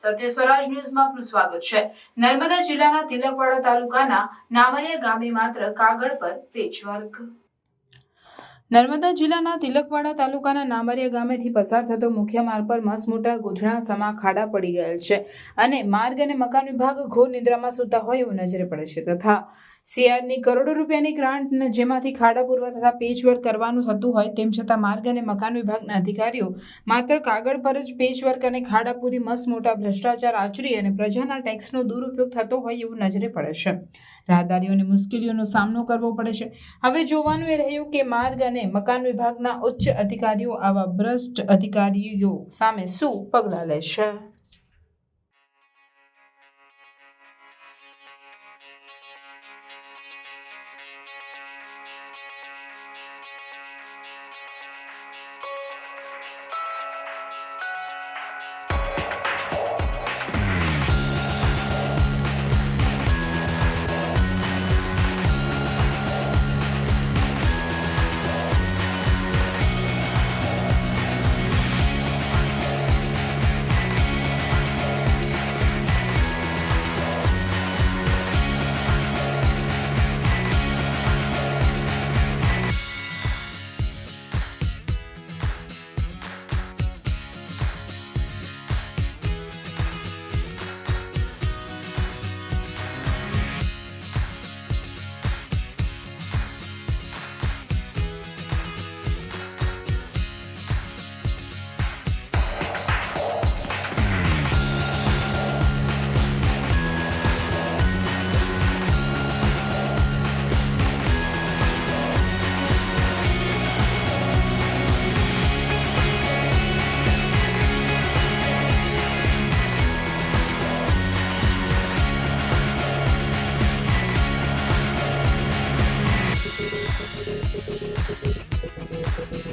સત્ય સ્વરાજ ન્યૂઝમાં આપનું સ્વાગત છે. નર્મદા જિલ્લાના તિલકવાડા તાલુકાના નામરિયા ગામે માત્ર કાગળ પર પેચવર્ક. નર્મદા જિલ્લાના તિલકવાડા તાલુકાના નામરિયા ગામેથી પસાર થતો મુખ્ય માર્ગ પર મસમોટા ગૂંથણા સમા ખાડા પડી ગયેલ છે અને માર્ગ અને મકાન વિભાગ ઘોર નિદ્રામાં સૂતા હોય એવું નજરે પડે છે. તથા સીઆરની કરોડો રૂપિયાની ગ્રાન્ટ જેમાંથી ખાડા પૂરવા તથા પેચવર્ક કરવાનું થતું હોય તેમ છતાં માર્ગ અને મકાન વિભાગના અધિકારીઓ માત્ર કાગળ પર જ પેચવર્ક અને ખાડા પૂરી મસ્ત મોટા ભ્રષ્ટાચાર આચરી અને પ્રજાના ટેક્સનો દુરુપયોગ થતો હોય એવું નજરે પડે છે. રાહદારીઓને મુશ્કેલીઓનો સામનો કરવો પડે છે. હવે જોવાનું એ રહ્યું કે માર્ગ અને મકાન વિભાગના ઉચ્ચ અધિકારીઓ આવા ભ્રષ્ટ અધિકારીઓ સામે શું પગલાં લે